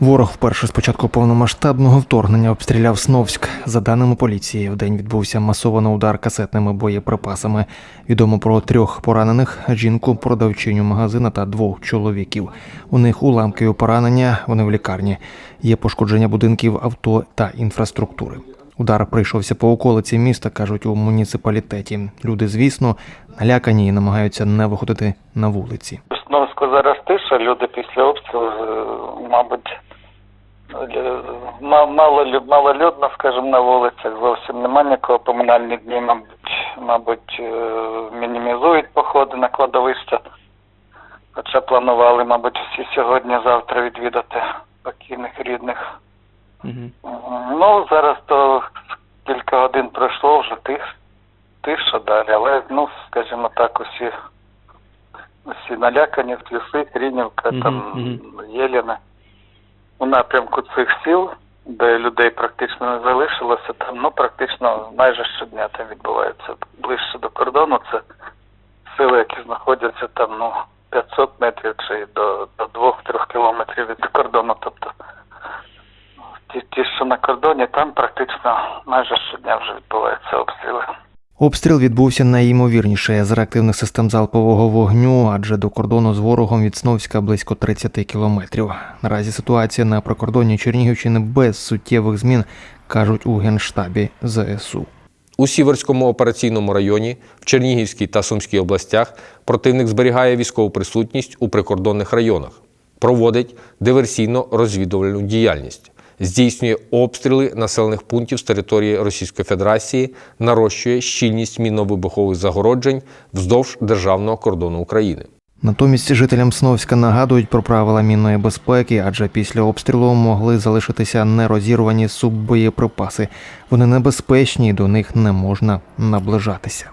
Ворог вперше з початку повномасштабного вторгнення обстріляв Сновськ. За даними поліції, в день відбувся масований удар касетними боєприпасами. Відомо про трьох поранених: жінку, продавчиню магазина та двох чоловіків. У них уламкові поранення. Вони в лікарні. Є пошкодження будинків, авто та інфраструктури. Удар прийшовся по околиці міста, кажуть у муніципалітеті. Люди, звісно, налякані і намагаються не виходити на вулиці. Сновську зараз тиша, люди після обстрілу, е, мабуть, мало, лю- малолюдно, скажімо, на вулицях зовсім немає нікого. Поминальні дні, мабуть, мабуть, е, мінімізують походи на кладовище. Хоча планували, мабуть, всі сьогодні-завтра відвідати покійних рідних. Мгм. Ну, зараз то кілька годин пройшло, вже тих, тиша далі, але, ну, скажімо так, усі всі налякані, Ліси, Хрінівка, Мгм, там мгм. Єліна. У напрямку цих сіл, де людей практично не залишилося, там ну практично майже щодня там відбувається ближче до кордону. Це сили, які знаходяться там ну 500 метрів чи до, до 2-3 кілометрів від кордону. Тобто ті, ті, що на кордоні, там практично майже щодня вже відбуваються обстріли. Обстріл відбувся найімовірніше з реактивних систем залпового вогню, адже до кордону з ворогом від Сновська близько 30 кілометрів. Наразі ситуація на прикордонні Чернігівщини без суттєвих змін, кажуть у генштабі ЗСУ. У Сіверському операційному районі, в Чернігівській та Сумській областях противник зберігає військову присутність у прикордонних районах, проводить диверсійно-розвідувальну діяльність, здійснює обстріли населених пунктів з території Російської Федерації, нарощує щільність мінно-вибухових загороджень вздовж державного кордону України. Натомість жителям Сновська нагадують про правила мінної безпеки, адже після обстрілу могли залишитися нерозірвані суббоєприпаси. Вони небезпечні і до них не можна наближатися.